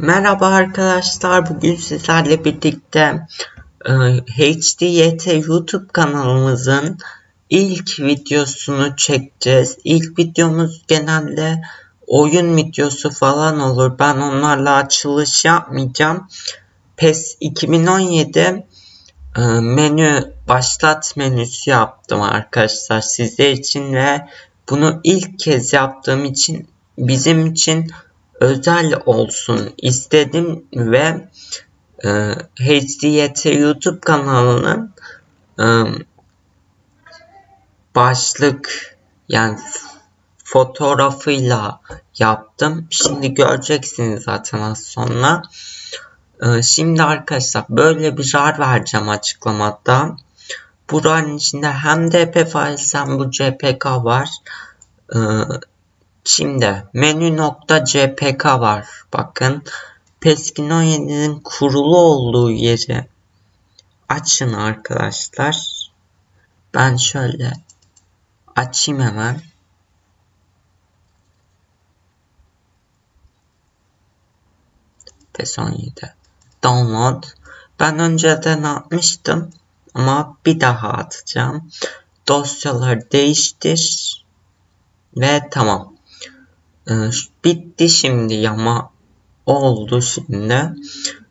Merhaba arkadaşlar. Bugün sizlerle birlikte e, HDYT YouTube kanalımızın ilk videosunu çekeceğiz. İlk videomuz genelde oyun videosu falan olur. Ben onlarla açılış yapmayacağım. PES 2017 e, menü başlat menüsü yaptım arkadaşlar sizler için ve bunu ilk kez yaptığım için bizim için özel olsun istedim ve e, HDYT YouTube kanalının e, başlık yani fotoğrafıyla yaptım. Şimdi göreceksiniz zaten az sonra. E, şimdi arkadaşlar böyle bir rar vereceğim açıklamada. Buranın içinde hem DP files hem bu JPG var. E, Şimdi menü.cpk var. Bakın Peskin 17'nin kurulu olduğu yeri açın arkadaşlar. Ben şöyle açayım hemen. PES 17 download. Ben önceden atmıştım ama bir daha atacağım. Dosyaları değiştir ve tamam. Ee, bitti şimdi ama oldu şimdi.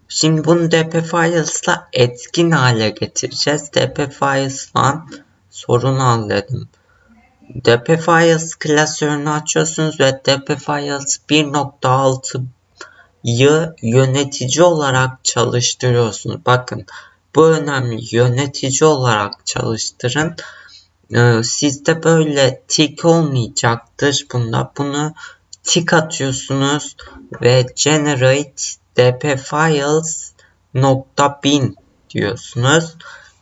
Şimdi bunu dp files'la etkin hale getireceğiz. dp files'la sorun al dedim. dp files klasörünü açıyorsunuz ve dp files 1.6'yı yönetici olarak çalıştırıyorsunuz. Bakın bu önemli. Yönetici olarak çalıştırın. Ee, sizde böyle tik olmayacaktır bunda. Bunu tik atıyorsunuz ve generate dp files nokta bin diyorsunuz.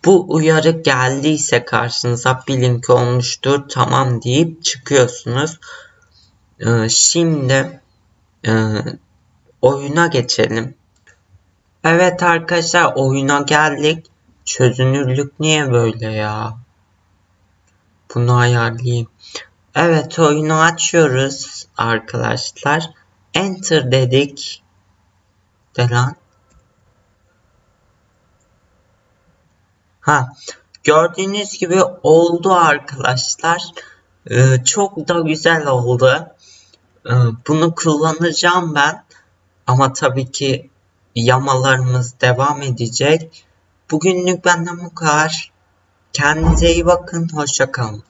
Bu uyarı geldiyse karşınıza bilin ki olmuştur tamam deyip çıkıyorsunuz. Ee, şimdi e, oyuna geçelim. Evet arkadaşlar oyuna geldik. Çözünürlük niye böyle ya? Bunu ayarlayayım. Evet oyunu açıyoruz arkadaşlar. Enter dedik. De lan. Ha gördüğünüz gibi oldu arkadaşlar. Ee, çok da güzel oldu. Ee, bunu kullanacağım ben. Ama tabii ki yamalarımız devam edecek. Bugünlük benden bu kadar. Kendinize iyi bakın. Hoşçakalın.